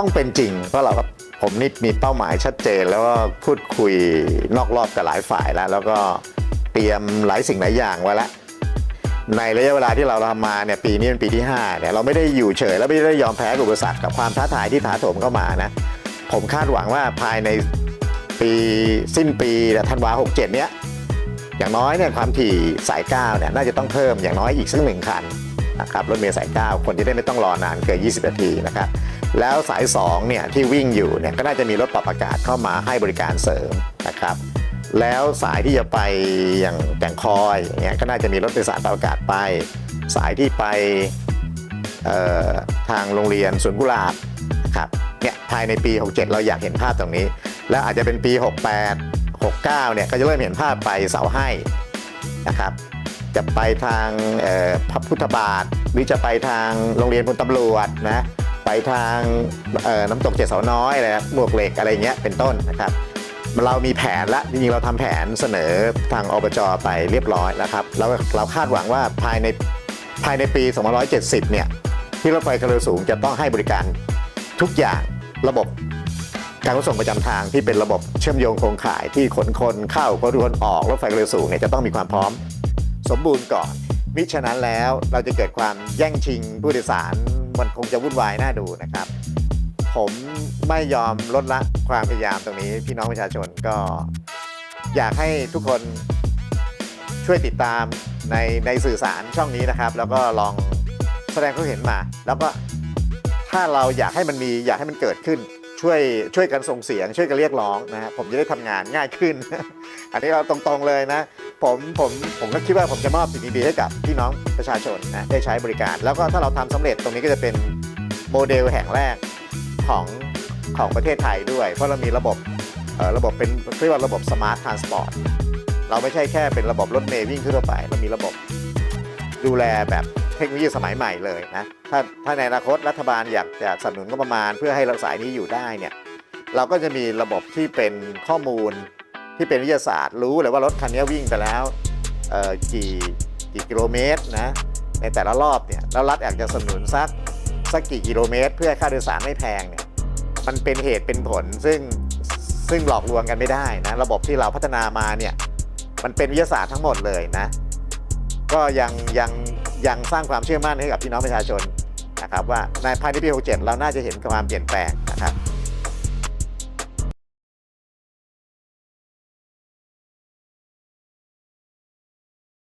้องเป็นจริง เพราะเราก็ผมนี่มีเป้าหมายชัดเจน แล้วก็พูดคุยนอกรอบกับหลายฝ่ายแล้ว แล้วก็เตรียมหลายสิ่งหลายอย่างไว้แล้วในระยะเวลาที่เราทำมาเนี่ยปีนี้เป็นปีที่5เนี่ยเราไม่ได้อยู่เฉย แล้วไม่ได้ยอมแพ้กับอุปสรรคกับความท้าทายที่ถาโถมเข้ามานะ ผมคาดหวังว่าภายในปีสิ้นปีธันวา67เนี้ยอย่างน้อยเนี่ยความถี่สาย9เนี่ยน่าจะต้องเพิ่มอย่างน้อยอีกสักหนึ่งคันนะครับรถเมล์สาย9คนที่ได้ไม่ต้องรอนานเกิน20 นาทีนะครับ แล้วสาย 2 เนี่ยที่วิ่งอยู่เนี่ยก็น่าจะมีรถปรับอากาศเข้ามาให้บริการเสริมนะครับ แล้วสายที่จะไปอย่างแก่งคอยอย่างเงี้ยก็น่าจะมีรถโดยสารปรับอากาศไป สายที่ไปทางโรงเรียนสวนกุหลาบนะครับเนี่ยภายในปี 67 เราอยากเห็นภาพตรงนี้ แล้วอาจจะเป็นปี 68 69 เนี่ยก็จะเริ่มเห็นภาพไปเสาให้นะครับจะไปทางพระพุทธบาทหรือจะไปทางโรงเรียนพลตำรวจนะ ไปทางน้ำตกเจ็ดเสาน้อยอะไรนะหมวกเหล็กอะไรเงี้ยเป็นต้นนะครับเรามีแผนละจริงๆเราทำแผนเสนอทางอบจไปเรียบร้อยแล้วครับแล้วเราคาดหวังว่าภายในภายในปี 2570 เนี่ยที่รถไฟความเร็วสูงจะต้องให้บริการทุกอย่างระบบการขนส่งประจำทางที่เป็นระบบเชื่อมโยงโครงข่ายที่ขนคนเข้าขนคนออกรถไฟความเร็วสูงเนี่ยจะต้องมีความพร้อม สมบูรณ์ก่อนมิฉะนั้นแล้วเราจะเกิดความแย่งชิงผู้โดยสาร มันคงจะวุ่นวายน่าดูนะครับ ผมไม่ยอมลดละความพยายามตรงนี้พี่น้องประชาชนก็อยากให้ทุกคนช่วยติดตามในในสื่อสารช่องนี้นะครับ แล้วก็ลองแสดงความเห็นมา แล้วก็ถ้าเราอยากให้มันมีอยากให้มันเกิดขึ้น ช่วยช่วยกันส่งเสียงช่วยกันเรียกร้องนะฮะผมจะได้ทำงานง่ายขึ้น อันนี้เราตรงๆเลยนะ ผมผมผมก็คิดว่าผมจะมอบสิ่งดีๆให้กับพี่น้องประชาชนนะได้ใช้บริการ แล้วก็ถ้าเราทำสำเร็จตรงนี้ก็จะเป็นโมเดลแห่งแรกของของประเทศไทยด้วย เพราะเรามีระบบเอ่อระบบเป็นเรียกว่าระบบสมาร์ททรานสปอร์ตเราไม่ใช่แค่เป็นระบบรถเมล์วิ่งทั่วไป เรามีระบบดูแลแบบ เทคโนโลยีสมัยใหม่เลยนะถ้าถ้าในอนาคตรัฐบาลอยากจะสนับสนุนงบประมาณ เพื่อให้เราสายนี้อยู่ได้เนี่ยเราก็จะมีระบบที่เป็นข้อมูลที่เป็นวิทยาศาสตร์ รู้เลยว่ารถคันนี้วิ่งไปแล้วกี่กี่กิโลเมตรนะในแต่ละรอบเนี่ยแล้วรัฐอยากจะสนับสนุนสักสักกี่กิโลเมตร เพื่อค่าโดยสารไม่แพงเนี่ยมันเป็นเหตุเป็นผลซึ่งซึ่งหลอกลวงกันไม่ได้นะระบบที่เราพัฒนามาเนี่ยมันเป็นวิทยาศาสตร์ทั้งหมดเลยนะ ก็ยังยัง ยังสร้างความเชื่อมั่นให้กับพี่น้องประชาชนนะครับว่าในภายในปี 67 เราน่าจะเห็นความเปลี่ยนแปลงนะครับ